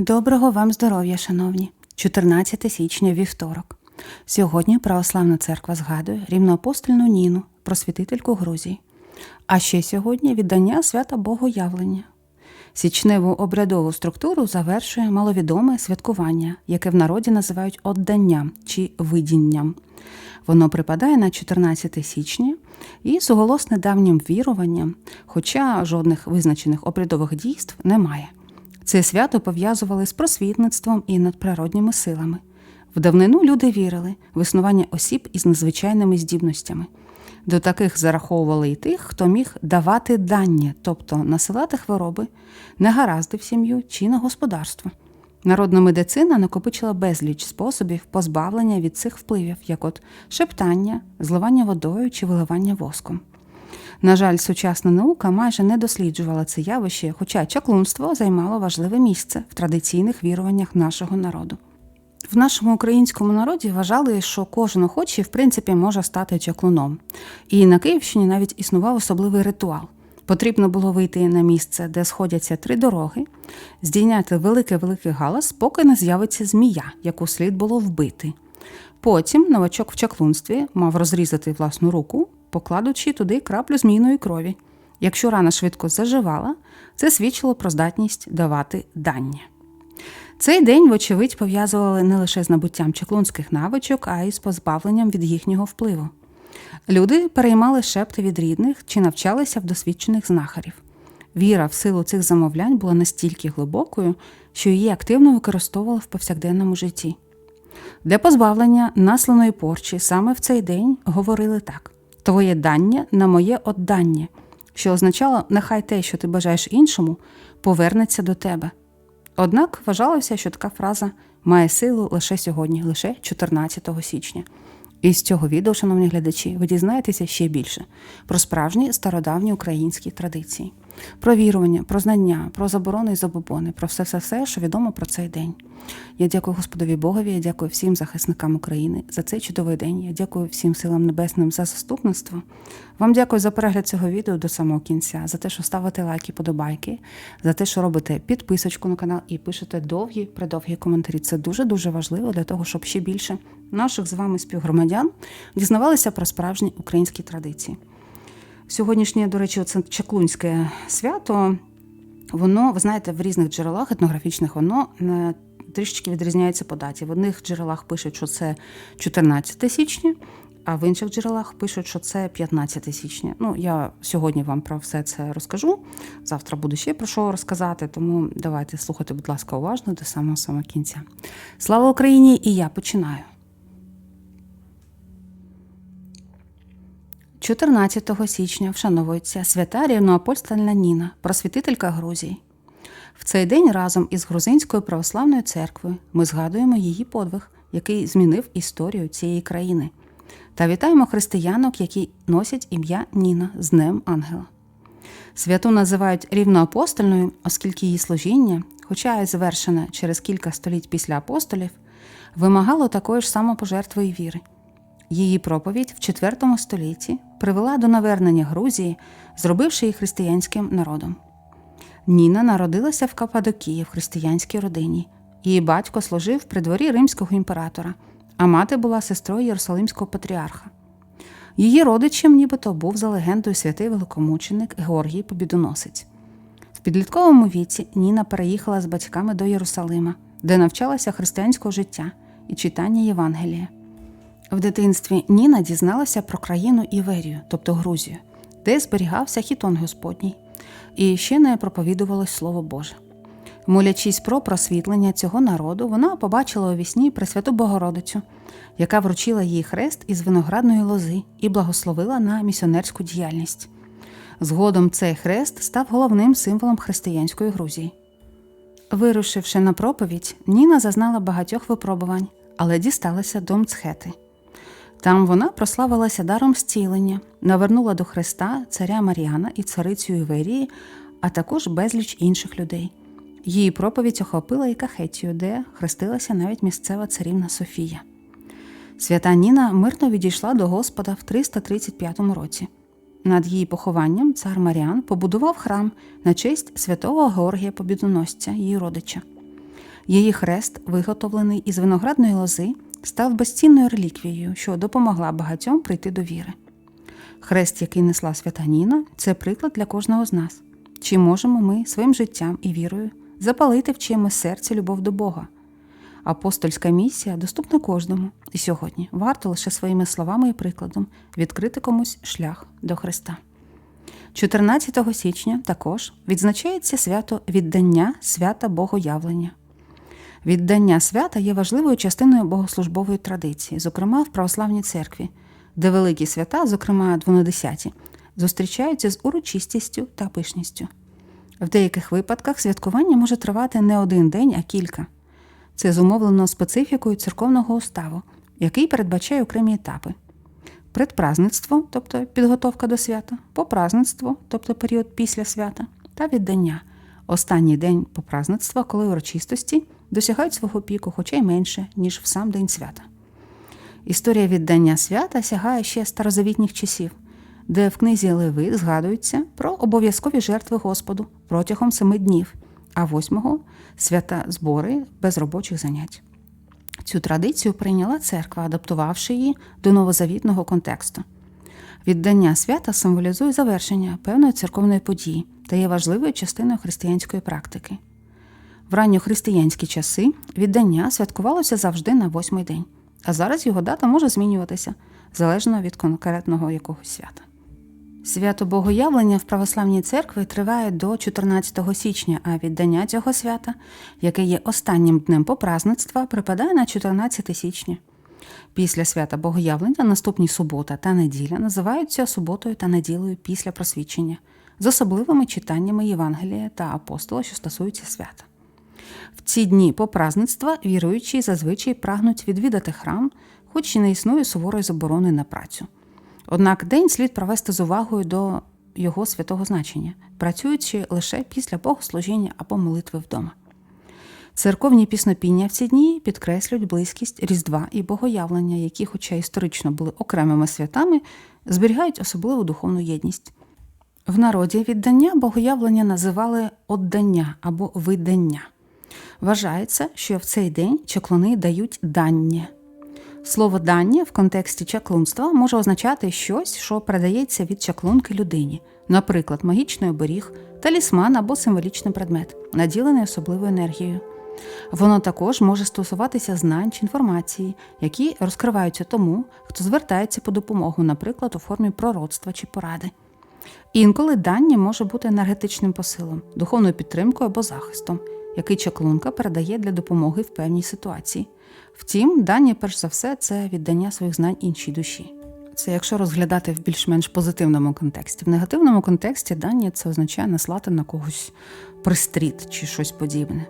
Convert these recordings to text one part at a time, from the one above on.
Доброго вам здоров'я, шановні! 14 січня вівторок. Сьогодні Православна церква згадує рівноапостольну Ніну, просвітительку Грузії. А ще сьогодні віддання свята Богоявлення. Січневу обрядову структуру завершує маловідоме святкування, яке в народі називають одданням чи видінням. Воно припадає на 14 січня і суголосне давнім віруванням, хоча жодних визначених обрядових дійств немає. Це свято пов'язували з просвітництвом і надприродніми силами. В давнину люди вірили в існування осіб із незвичайними здібностями. До таких зараховували і тих, хто міг давати дання, тобто насилати хвороби, негаразди в сім'ю чи на господарство. Народна медицина накопичила безліч способів позбавлення від цих впливів, як от шептання, зливання водою чи виливання воском. На жаль, сучасна наука майже не досліджувала це явище, хоча чаклунство займало важливе місце в традиційних віруваннях нашого народу. В нашому українському народі вважали, що кожен охочий, в принципі, може стати чаклуном. І на Київщині навіть існував особливий ритуал. Потрібно було вийти на місце, де сходяться три дороги, здійняти великий-великий галас, поки не з'явиться змія, яку слід було вбити. Потім новачок в чаклунстві мав розрізати власну руку, покладучи туди краплю змійної крові. Якщо рана швидко заживала, це свідчило про здатність давати дання. Цей день, вочевидь, пов'язували не лише з набуттям чаклунських навичок, а й з позбавленням від їхнього впливу. Люди переймали шепти від рідних чи навчалися в досвідчених знахарів. Віра в силу цих замовлянь була настільки глибокою, що її активно використовували в повсякденному житті. Для позбавлення насланої порчі саме в цей день говорили так: Твоє дання на моє оддання, що означало, нехай те, що ти бажаєш іншому, повернеться до тебе. Однак вважалося, що така фраза має силу лише сьогодні, лише 14 січня. І з цього відео, шановні глядачі, ви дізнаєтеся ще більше про справжні стародавні українські традиції, про вірування, про знання, про заборони і забобони, про все все все, що відомо про цей день. Я дякую Господові Богові, я дякую всім захисникам України за цей чудовий день. Я дякую всім силам небесним за заступництво. Вам дякую за перегляд цього відео до самого кінця, за те, що ставите лайки, подобайки, за те, що робите підписочку на канал і пишете довгі, придовгі коментарі. Це дуже дуже важливо для того, щоб ще більше наших з вами співгромадян дізнавалися про справжні українські традиції. Сьогоднішнє, до речі, це чаклунське свято. Воно, ви знаєте, в різних джерелах етнографічних воно е, трішечки відрізняється по даті. В одних джерелах пишуть, що це 14 січня, а в інших джерелах пишуть, що це 15 січня. Ну, я сьогодні вам про все це розкажу. Завтра буду ще про що розказати, тому давайте слухати, будь ласка, уважно до самого самого кінця. Слава Україні! І я починаю. 14 січня вшановується свята рівноапостольна Ніна, просвітителька Грузії. В цей день разом із Грузинською православною церквою ми згадуємо її подвиг, який змінив історію цієї країни, та вітаємо християнок, які носять ім'я Ніна з Днем Ангела. Святу називають рівноапостольною, оскільки її служіння, хоча й завершене через кілька століть після апостолів, вимагало такої ж самопожертви і віри. Її проповідь в IV столітті привела до навернення Грузії, зробивши її християнським народом. Ніна народилася в Кападокії в християнській родині. Її батько служив при дворі римського імператора, а мати була сестрою Єрусалимського патріарха. Її родичем, нібито був за легендою святий великомученик Георгій Побідоносець. В підлітковому віці Ніна переїхала з батьками до Єрусалима, де навчалася християнського життя і читання Євангелія. В дитинстві Ніна дізналася про країну Іверію, тобто Грузію, де зберігався хітон Господній, і ще не проповідувалось Слово Боже. Молячись про просвітлення цього народу, вона побачила у вісні Пресвяту Богородицю, яка вручила їй хрест із виноградної лози і благословила на місіонерську діяльність. Згодом цей хрест став головним символом християнської Грузії. Вирушивши на проповідь, Ніна зазнала багатьох випробувань, але дісталася до Мцхети. Там вона прославилася даром зцілення, навернула до Христа царя Маріана і царицю Іверії, а також безліч інших людей. Її проповідь охопила і Кахетію, де хрестилася навіть місцева царівна Софія. Свята Ніна мирно відійшла до Господа в 335 році. Над її похованням цар Маріан побудував храм на честь святого Георгія Побідоносця, її родича. Її хрест, виготовлений із виноградної лози, став безцінною реліквією, що допомогла багатьом прийти до віри. Хрест, який несла свята Ніна, це приклад для кожного з нас. Чи можемо ми своїм життям і вірою запалити в чиємусь серці любов до Бога? Апостольська місія доступна кожному, і сьогодні варто лише своїми словами і прикладом відкрити комусь шлях до Христа. 14 січня також відзначається свято віддання свята Богоявлення. Віддання свята є важливою частиною богослужбової традиції, зокрема в православній церкві, де великі свята, зокрема двонадесяті, зустрічаються з урочистістю та пишністю. В деяких випадках святкування може тривати не один день, а кілька. Це зумовлено специфікою церковного уставу, який передбачає окремі етапи. Предпразництво, тобто підготовка до свята, попразництво, тобто період після свята, та віддання останній день попразництва, коли урочистості досягають свого піку, хоча й менше, ніж в сам день свята. Історія віддання свята сягає ще старозавітніх часів, де в книзі Леви згадується про обов'язкові жертви Господу протягом семи днів, а восьмого свята збори без робочих занять. Цю традицію прийняла церква, адаптувавши її до новозавітного контексту. Віддання свята символізує завершення певної церковної події та є важливою частиною християнської практики. В ранньохристиянські часи віддання святкувалося завжди на восьмий день, а зараз його дата може змінюватися залежно від конкретного якогось свята. Свято Богоявлення в православній церкві триває до 14 січня, а віддання цього свята, яке є останнім днем попразництва, припадає на 14 січня. Після свята Богоявлення наступні субота та неділя називаються суботою та неділею після просвідчення з особливими читаннями Євангелія та апостола, що стосуються свята. Ці дні попразництва віруючі зазвичай прагнуть відвідати храм, хоч і не існує суворої заборони на працю. Однак день слід провести з увагою до його святого значення, працюючи лише після богослужіння або молитви вдома. Церковні піснопіння в ці дні підкреслюють близькість Різдва і Богоявлення, які, хоча історично були окремими святами, зберігають особливу духовну єдність. В народі віддання богоявлення називали оддання або видання. Вважається, що в цей день чаклуни дають дання. Слово дання в контексті чаклунства може означати щось, що передається від чаклунки людині, наприклад, магічний оберіг, талісман або символічний предмет, наділений особливою енергією. Воно також може стосуватися знань чи інформації, які розкриваються тому, хто звертається по допомогу, наприклад, у формі пророцтва чи поради. Інколи дання може бути енергетичним посилом, духовною підтримкою або захистом, який чаклунка передає для допомоги в певній ситуації. Втім, дання, перш за все, це віддання своїх знань іншій душі. Це якщо розглядати в більш-менш позитивному контексті. В негативному контексті дання це означає наслати на когось пристріт чи щось подібне.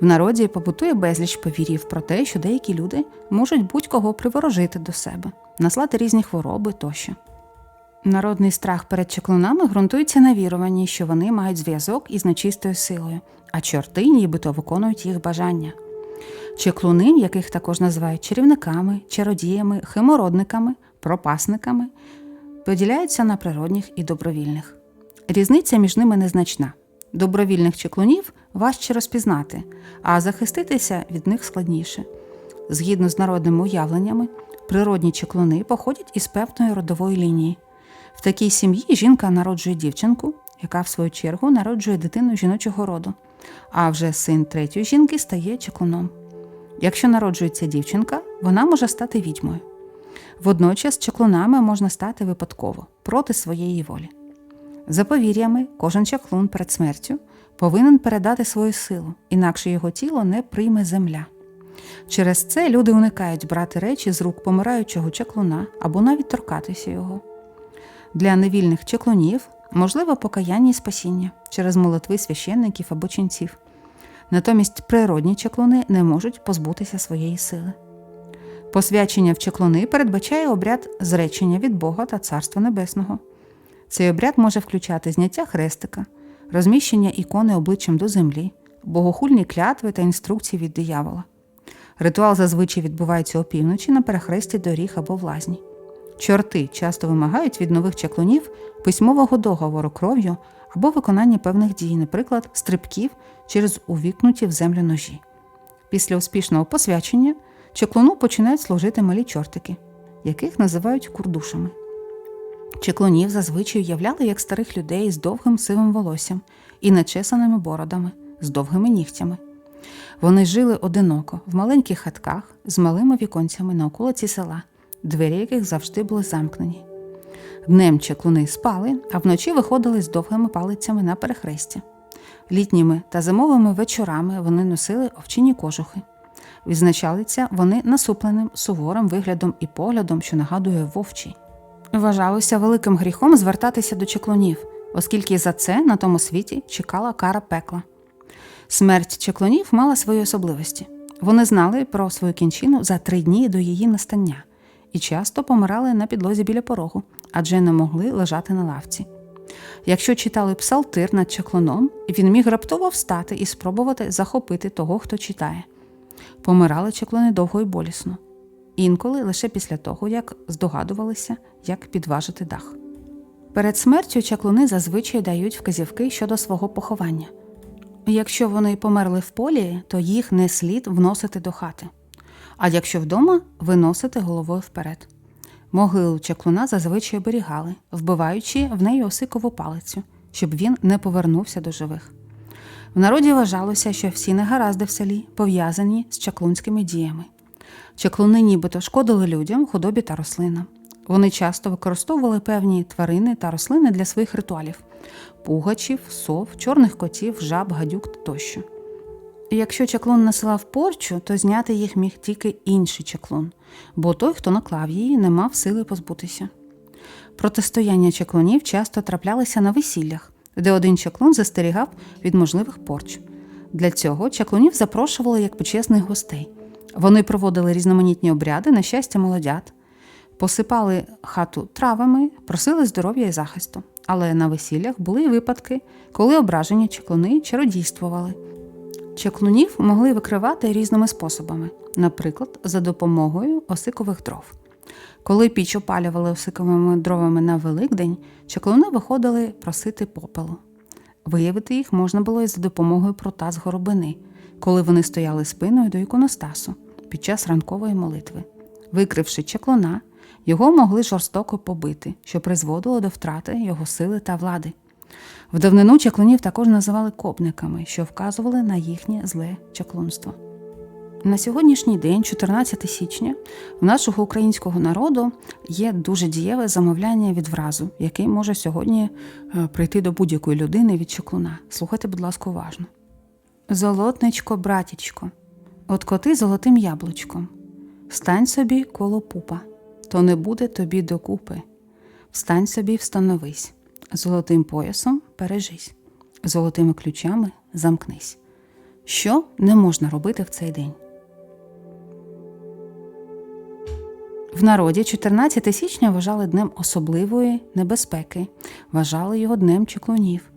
В народі побутує безліч повірів про те, що деякі люди можуть будь-кого приворожити до себе, наслати різні хвороби тощо. Народний страх перед чаклунами ґрунтується на віруванні, що вони мають зв'язок із нечистою силою, а чорти нібито виконують їх бажання. Чеклуни, яких також називають чарівниками, чародіями, химородниками, пропасниками, поділяються на природних і добровільних. Різниця між ними незначна. Добровільних чеклунів важче розпізнати, а захиститися від них складніше. Згідно з народними уявленнями, природні чеклуни походять із певної родової лінії. В такій сім'ї жінка народжує дівчинку, яка, в свою чергу, народжує дитину жіночого роду, а вже син третьої жінки стає чеклуном. Якщо народжується дівчинка, вона може стати відьмою. Водночас чаклунами можна стати випадково проти своєї волі. За повір'ями, кожен чаклун перед смертю повинен передати свою силу, інакше його тіло не прийме земля. Через це люди уникають брати речі з рук помираючого чаклуна або навіть торкатися його. Для невільних чаклунів можливе покаяння і спасіння через молитви священників або ченців. Натомість природні чаклуни не можуть позбутися своєї сили. Посвячення в чаклуни передбачає обряд зречення від Бога та Царства Небесного. Цей обряд може включати зняття хрестика, розміщення ікони обличчям до землі, богохульні клятви та інструкції від диявола. Ритуал зазвичай відбувається опівночі на перехресті доріг або в лазні. Чорти часто вимагають від нових чаклунів письмового договору кров'ю або виконання певних дій, наприклад, стрибків через увікнуті в землю ножі. Після успішного посвячення чеклуну починають служити малі чортики, яких називають курдушами. Чеклунів зазвичай уявляли як старих людей з довгим сивим волоссям і начесаними бородами, з довгими нігтями. Вони жили одиноко в маленьких хатках з малими віконцями на околиці села, двері яких завжди були замкнені. Днем чеклуни спали, а вночі виходили з довгими палицями на перехресті. Літніми та зимовими вечорами вони носили овчині кожухи. Відзначалися вони насупленим суворим виглядом і поглядом, що нагадує вовчий. Вважалося великим гріхом звертатися до чеклунів, оскільки за це на тому світі чекала кара пекла. Смерть чеклунів мала свої особливості. Вони знали про свою кінчину за три дні до її настання і часто помирали на підлозі біля порогу, адже не могли лежати на лавці. Якщо читали псалтир над чеклуном, він міг раптово встати і спробувати захопити того, хто читає. Помирали чеклуни довго і болісно, інколи лише після того, як здогадувалися, як підважити дах. Перед смертю чаклуни зазвичай дають вказівки щодо свого поховання. Якщо вони померли в полі, то їх не слід вносити до хати, а якщо вдома виносити головою вперед. Могилу чаклуна зазвичай оберігали, вбиваючи в неї осикову палицю, щоб він не повернувся до живих. В народі вважалося, що всі негаразди в селі пов'язані з чаклунськими діями. Чаклуни нібито шкодили людям, худобі та рослинам. Вони часто використовували певні тварини та рослини для своїх ритуалів пугачів, сов, чорних котів, жаб, гадюк тощо. Якщо чаклун насилав порчу, то зняти їх міг тільки інший чаклун, бо той, хто наклав її, не мав сили позбутися. Протистояння чаклунів часто траплялися на весіллях, де один чаклун застерігав від можливих порч. Для цього чаклунів запрошували як почесних гостей. Вони проводили різноманітні обряди на щастя молодят, посипали хату травами, просили здоров'я і захисту. Але на весіллях були й випадки, коли ображені чаклуни чародійствували. Чаклунів могли викривати різними способами, наприклад, за допомогою осикових дров. Коли піч опалювали осиковими дровами на Великдень, чаклуни виходили просити попелу. Виявити їх можна було і за допомогою прута з горобини, коли вони стояли спиною до іконостасу під час ранкової молитви. Викривши чаклуна, його могли жорстоко побити, що призводило до втрати його сили та влади. В давнину чаклунів також називали копниками, що вказували на їхнє зле чаклунство. На сьогоднішній день, 14 січня, в нашого українського народу є дуже дієве замовляння від вразу, який може сьогодні е, прийти до будь-якої людини від чаклуна. Слухайте, будь ласка, уважно. Золотничко, братічко, от коти золотим яблучком. Стань собі коло пупа, то не буде тобі докупи. Встань собі, встановись, золотим поясом пережись, золотими ключами замкнись. Що не можна робити в цей день? В народі 14 січня вважали днем особливої небезпеки, вважали його днем чеклунів.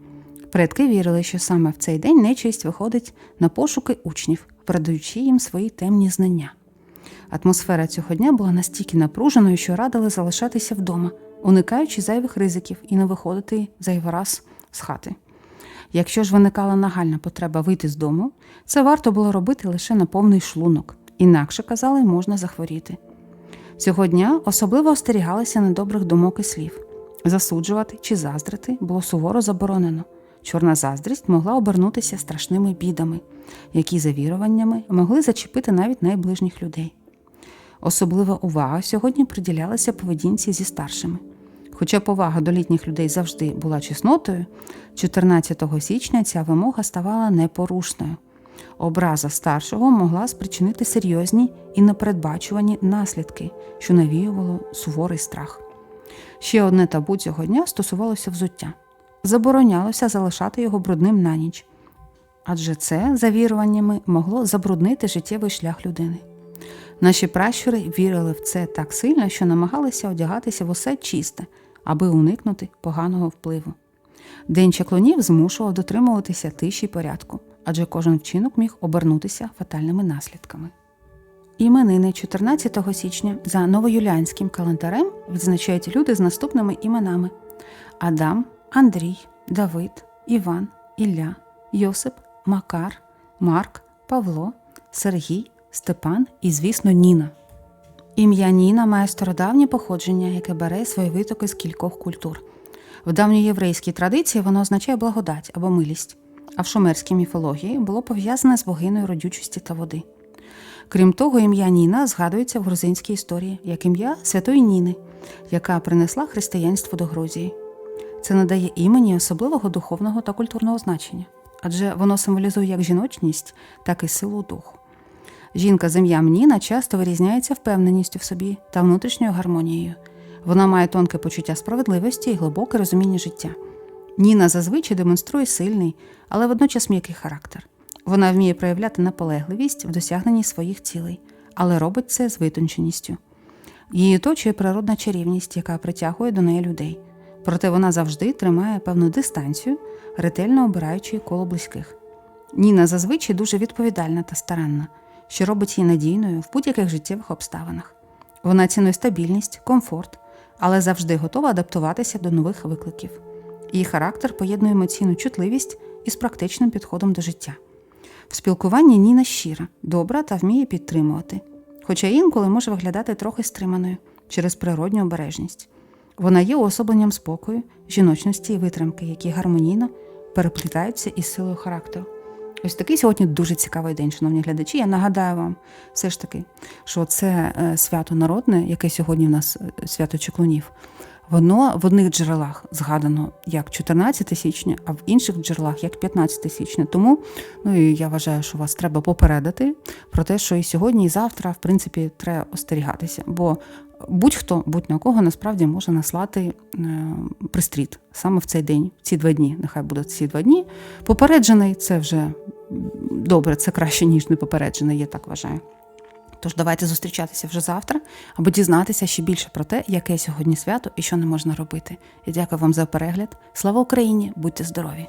Предки вірили, що саме в цей день нечисть виходить на пошуки учнів, передаючи їм свої темні знання. Атмосфера цього дня була настільки напруженою, що радили залишатися вдома, уникаючи зайвих ризиків і не виходити зайвий раз з хати. Якщо ж виникала нагальна потреба вийти з дому, це варто було робити лише на повний шлунок, інакше казали, можна захворіти. Цього дня особливо остерігалися недобрих думок і слів. Засуджувати чи заздрити було суворо заборонено. Чорна заздрість могла обернутися страшними бідами, які за віруваннями могли зачепити навіть найближніх людей. Особлива увага сьогодні приділялася поведінці зі старшими. Хоча повага до літніх людей завжди була чеснотою, 14 січня ця вимога ставала непорушною. Образа старшого могла спричинити серйозні і непередбачувані наслідки, що навіювало суворий страх. Ще одне табу цього дня стосувалося взуття. Заборонялося залишати його брудним на ніч, адже це, за віруваннями, могло забруднити життєвий шлях людини. Наші пращури вірили в це так сильно, що намагалися одягатися в усе чисте, аби уникнути поганого впливу. День чаклунів змушував дотримуватися тиші й порядку, адже кожен вчинок міг обернутися фатальними наслідками. Іменини 14 січня за новоюліанським календарем відзначають люди з наступними іменами: Адам, Андрій, Давид, Іван, Ілля, Йосип, Макар, Марк, Павло, Сергій, Степан і, звісно, Ніна. Ім'я Ніна має стародавнє походження, яке бере свої витоки з кількох культур. В давньоєврейській традиції воно означає благодать або милість, а в шумерській міфології було пов'язане з богиною родючості та води. Крім того, ім'я Ніна згадується в грузинській історії як ім'я святої Ніни, яка принесла християнство до Грузії. Це надає імені особливого духовного та культурного значення, адже воно символізує як жіночність, так і силу духу. Жінка з ім'ям Ніна часто вирізняється впевненістю в собі та внутрішньою гармонією. Вона має тонке почуття справедливості і глибоке розуміння життя. Ніна зазвичай демонструє сильний, але водночас м'який характер. Вона вміє проявляти наполегливість в досягненні своїх цілей, але робить це з витонченістю. Її оточує природна чарівність, яка притягує до неї людей. Проте вона завжди тримає певну дистанцію, ретельно обираючи коло близьких. Ніна зазвичай дуже відповідальна та старанна, що робить її надійною в будь-яких життєвих обставинах. Вона цінує стабільність, комфорт, але завжди готова адаптуватися до нових викликів. Її характер поєднує емоційну чутливість із практичним підходом до життя. В спілкуванні Ніна щира, добра та вміє підтримувати, хоча інколи може виглядати трохи стриманою через природню обережність. Вона є уособленням спокою, жіночності і витримки, які гармонійно переплітаються із силою характеру. Ось такий сьогодні дуже цікавий день, шановні глядачі. Я нагадаю вам все ж таки, що це е, свято народне, яке сьогодні в нас е, свято чеклунів, воно в одних джерелах згадано як 14 січня, а в інших джерелах як 15 січня. Тому ну і я вважаю, що вас треба попередити про те, що і сьогодні, і завтра, в принципі, треба остерігатися. Бо будь-хто, будь на кого насправді може наслати е, пристріт саме в цей день, в ці два дні. Нехай будуть ці два дні. Попереджений це вже добре, це краще, ніж не попереджений, я так вважаю. Тож давайте зустрічатися вже завтра, аби дізнатися ще більше про те, яке сьогодні свято і що не можна робити. Я дякую вам за перегляд. Слава Україні! Будьте здорові!